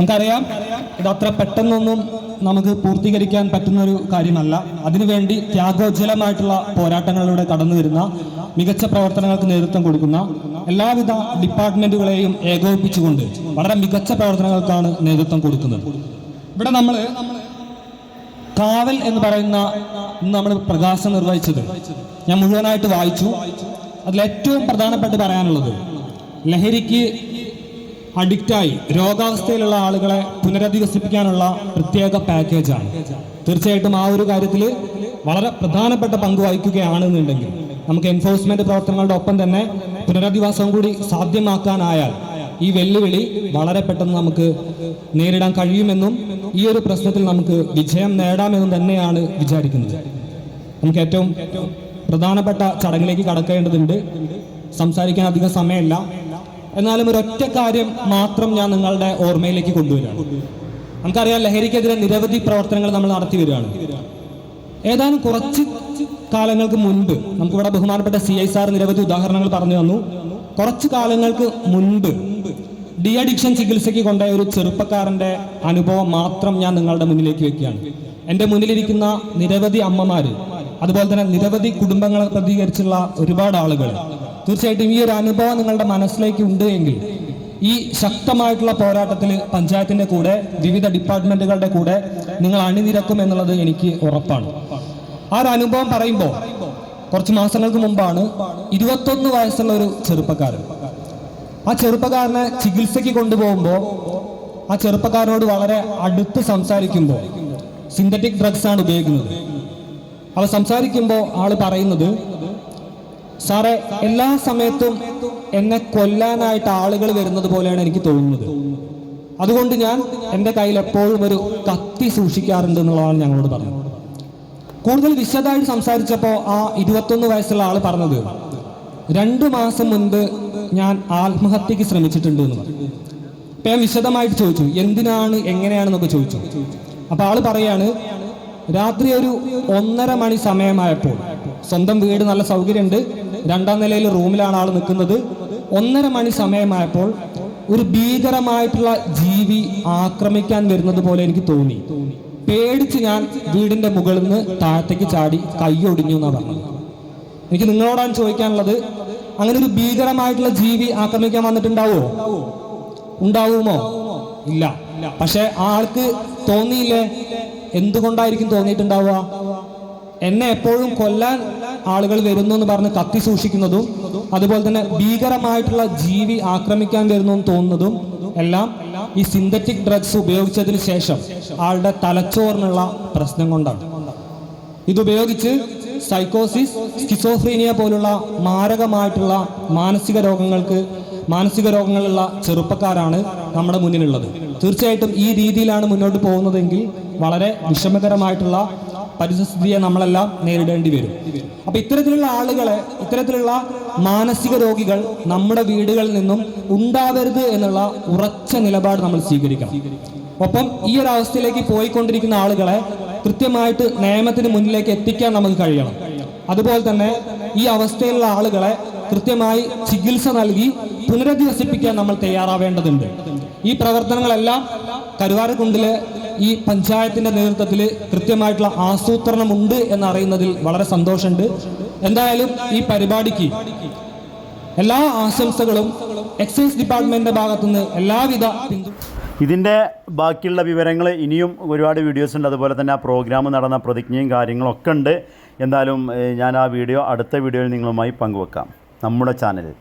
നമുക്കറിയാം ഇത് അത്ര പെട്ടെന്നൊന്നും നമുക്ക് പൂർത്തീകരിക്കാൻ പറ്റുന്ന ഒരു കാര്യമല്ല. അതിനുവേണ്ടി ത്യാഗോജ്വലമായിട്ടുള്ള പോരാട്ടങ്ങളിലൂടെ കടന്നു വരുന്ന മികച്ച പ്രവർത്തനങ്ങൾക്ക് നേതൃത്വം കൊടുക്കുന്ന എല്ലാവിധ ഡിപ്പാർട്ട്മെന്റുകളെയും ഏകോപിപ്പിച്ചുകൊണ്ട് വളരെ മികച്ച പ്രവർത്തനങ്ങൾക്കാണ് നേതൃത്വം കൊടുക്കുന്നത്. ഇവിടെ നമ്മൾ കാവൽ എന്ന് പറയുന്ന ഇന്ന് നമ്മൾ പ്രകാശം നിർവഹിച്ചത്. ഞാൻ മുഴുവനായിട്ട് വായിച്ചു. അതിൽ ഏറ്റവും പ്രധാനപ്പെട്ട് പറയാനുള്ളത് ലഹരിക്ക് അഡിക്റ്റായി രോഗാവസ്ഥയിലുള്ള ആളുകളെ പുനരധിവസിപ്പിക്കാനുള്ള പ്രത്യേക പാക്കേജാണ് തീർച്ചയായിട്ടും ആ ഒരു കാര്യത്തിൽ വളരെ പ്രധാനപ്പെട്ട പങ്ക് വഹിക്കുകയാണെന്നുണ്ടെങ്കിൽ നമുക്ക് എൻഫോഴ്സ്മെന്റ് പ്രവർത്തനങ്ങളുടെ ഒപ്പം തന്നെ പുനരധിവാസം കൂടി സാധ്യമാക്കാനായാൽ ഈ വെല്ലുവിളി വളരെ പെട്ടെന്ന് നമുക്ക് നേരിടാൻ കഴിയുമെന്നും ഈ ഒരു പ്രശ്നത്തിൽ നമുക്ക് വിജയം നേടാമെന്നും തന്നെയാണ് വിചാരിക്കുന്നത്. നമുക്ക് ഏറ്റവും പ്രധാനപ്പെട്ട ചടങ്ങിലേക്ക് കടക്കേണ്ടതുണ്ട്. സംസാരിക്കാൻ അധികം സമയമില്ല. എന്നാലും ഒരൊറ്റ കാര്യം മാത്രം ഞാൻ നിങ്ങളുടെ ഓർമ്മയിലേക്ക് കൊണ്ടുവരികയാണ്. നമുക്കറിയാം ലഹരിക്കെതിരെ നിരവധി പ്രവർത്തനങ്ങൾ നമ്മൾ നടത്തി വരികയാണ്. ഏതാനും കുറച്ച് കാലങ്ങൾക്ക് മുൻപ് നമുക്കിവിടെ ബഹുമാനപ്പെട്ട സി ഐ സാർ നിരവധി ഉദാഹരണങ്ങൾ പറഞ്ഞു തന്നു. കുറച്ച് കാലങ്ങൾക്ക് മുൻപ് ഡി അഡിക്ഷൻ ചികിത്സയ്ക്ക് കൊണ്ടുപോയ ഒരു ചെറുപ്പക്കാരന്റെ അനുഭവം മാത്രം ഞാൻ നിങ്ങളുടെ മുന്നിലേക്ക് വെക്കുകയാണ്. എന്റെ മുന്നിലിരിക്കുന്ന നിരവധി അമ്മമാര് അതുപോലെ തന്നെ നിരവധി കുടുംബങ്ങളെ പ്രതികരിച്ചുള്ള ഒരുപാട് ആളുകൾ തീർച്ചയായിട്ടും ഈ ഒരു അനുഭവം നിങ്ങളുടെ മനസ്സിലേക്ക് ഉണ്ട് എങ്കിൽ ഈ ശക്തമായിട്ടുള്ള പോരാട്ടത്തിൽ പഞ്ചായത്തിന്റെ കൂടെ വിവിധ ഡിപ്പാർട്ട്മെന്റുകളുടെ കൂടെ നിങ്ങൾ അണിനിരക്കും എന്നുള്ളത് എനിക്ക് ഉറപ്പാണ്. ആ ഒരു അനുഭവം പറയുമ്പോൾ കുറച്ച് മാസങ്ങൾക്ക് മുമ്പാണ് ഇരുപത്തൊന്ന് വയസ്സുള്ള ഒരു ചെറുപ്പക്കാരൻ. ആ ചെറുപ്പക്കാരനെ ചികിത്സയ്ക്ക് കൊണ്ടുപോകുമ്പോൾ ആ ചെറുപ്പക്കാരനോട് വളരെ അടുത്ത് സംസാരിക്കുമ്പോൾ സിന്തറ്റിക് ഡ്രഗ്സ് ആണ് ഉപയോഗിക്കുന്നത്. അവ സംസാരിക്കുമ്പോൾ ആൾ പറയുന്നത് സാറേ എല്ലാ സമയത്തും എന്നെ കൊല്ലാനായിട്ട് ആളുകൾ വരുന്നത് പോലെയാണ് എനിക്ക് തോന്നുന്നത്. അതുകൊണ്ട് ഞാൻ എന്റെ കയ്യിൽ എപ്പോഴും ഒരു കത്തി സൂക്ഷിക്കാറുണ്ട് എന്നുള്ളതാണ് ഞങ്ങളോട് പറഞ്ഞത്. കൂടുതൽ വിശദമായിട്ട് സംസാരിച്ചപ്പോൾ ആ ഇരുപത്തൊന്ന് വയസ്സുള്ള ആൾ പറഞ്ഞത് രണ്ടു മാസം മുൻപ് ഞാൻ ആത്മഹത്യക്ക് ശ്രമിച്ചിട്ടുണ്ട് എന്ന് പറഞ്ഞു. അപ്പൊ ഞാൻ വിശദമായിട്ട് ചോദിച്ചു എന്തിനാണ് എങ്ങനെയാണെന്നൊക്കെ ചോദിച്ചു. അപ്പോൾ ആൾ പറയാണ് രാത്രി ഒരു ഒന്നര മണി സമയമായപ്പോൾ സ്വന്തം വീട് നല്ല സൗകര്യമുണ്ട്. രണ്ടാം നിലയിൽ റൂമിലാണ് ആൾ നിൽക്കുന്നത്. ഒന്നര മണി സമയമായപ്പോൾ ഒരു ഭീകരമായിട്ടുള്ള ജീവി ആക്രമിക്കാൻ വരുന്നത് പോലെ എനിക്ക് തോന്നി. പേടിച്ച് ഞാൻ വീടിന്റെ മുകളിൽ നിന്ന് താഴത്തേക്ക് ചാടി കൈയൊടിഞ്ഞു എന്നാണ് പറഞ്ഞത്. എനിക്ക് നിങ്ങളോടാണ് ചോദിക്കാനുള്ളത്. അങ്ങനെ ഒരു ഭീകരമായിട്ടുള്ള ജീവി ആക്രമിക്കാൻ വന്നിട്ടുണ്ടാവോ? ഉണ്ടാവുമോ? ഇല്ല. പക്ഷെ ആൾക്ക് തോന്നിയില്ലേ? എന്തുകൊണ്ടായിരിക്കും തോന്നിയിട്ടുണ്ടാവുക? എന്നെ എപ്പോഴും കൊല്ലാൻ ആളുകൾ വരുന്നു എന്ന് പറഞ്ഞ് കത്തി സൂക്ഷിക്കുന്നതും അതുപോലെ തന്നെ ഭീകരമായിട്ടുള്ള ജീവി ആക്രമിക്കാൻ വരുന്നു എന്ന് തോന്നുന്നതും എല്ലാം ഈ സിന്തറ്റിക് ഡ്രഗ്സ് ഉപയോഗിച്ചതിന് ശേഷം ആളുടെ തലച്ചോറിനുള്ള പ്രശ്നം കൊണ്ടാണ്. ഇതുപയോഗിച്ച് സൈക്കോസിസ് സ്കിസോഫ്രീനിയ പോലുള്ള മാരകമായിട്ടുള്ള മാനസിക രോഗങ്ങൾക്ക് മാനസിക രോഗങ്ങളുള്ള ചെറുപ്പക്കാരാണ് നമ്മുടെ മുന്നിലുള്ളത്. തീർച്ചയായിട്ടും ഈ രീതിയിലാണ് മുന്നോട്ട് പോകുന്നതെങ്കിൽ വളരെ വിഷമകരമായിട്ടുള്ള പരിസ്ഥിതിയെ നമ്മളെല്ലാം നേരിടേണ്ടി വരും. അപ്പൊ ഇത്തരത്തിലുള്ള ആളുകളെ ഇത്തരത്തിലുള്ള മാനസിക രോഗികൾ നമ്മുടെ വീടുകളിൽ നിന്നും ഉണ്ടാവരുത് എന്നുള്ള ഉറച്ച നിലപാട് നമ്മൾ സ്വീകരിക്കണം. ഒപ്പം ഈ ഒരു അവസ്ഥയിലേക്ക് പോയിക്കൊണ്ടിരിക്കുന്ന ആളുകളെ കൃത്യമായിട്ട് നിയമത്തിന് മുന്നിലേക്ക് എത്തിക്കാൻ നമുക്ക് കഴിയണം. അതുപോലെ തന്നെ ഈ അവസ്ഥയിലുള്ള ആളുകളെ കൃത്യമായി ചികിത്സ നൽകി പുനരധിവസിപ്പിക്കാൻ നമ്മൾ തയ്യാറാവേണ്ടതുണ്ട്. ഈ പ്രവർത്തനങ്ങളെല്ലാം കരുവാരക്കുണ്ടിലെ ഈ പഞ്ചായത്തിന്റെ നേതൃത്വത്തിൽ കൃത്യമായിട്ടുള്ള ആസൂത്രണമുണ്ട് എന്നറിയുന്നതിൽ വളരെ സന്തോഷമുണ്ട്. എന്തായാലും ഈ പരിപാടിക്ക് എല്ലാ ആശംസകളും എക്സൈസ് ഡിപ്പാർട്ട്മെന്റിന്റെ ഭാഗത്തുനിന്ന് എല്ലാവിധ ഇതിന്റെ ബാക്കിയുള്ള വിവരങ്ങൾ ഇനിയും ഒരുപാട് വീഡിയോസ് ഉണ്ട്. അതുപോലെ തന്നെ ആ പ്രോഗ്രാം നടന്ന പ്രതിജ്ഞയും കാര്യങ്ങളൊക്കെ ഉണ്ട്. എന്തായാലും ഞാൻ ആ വീഡിയോ അടുത്ത വീഡിയോയിൽ നിങ്ങളുമായി പങ്കുവെക്കാം. നമ്മുടെ ചാനലിൽ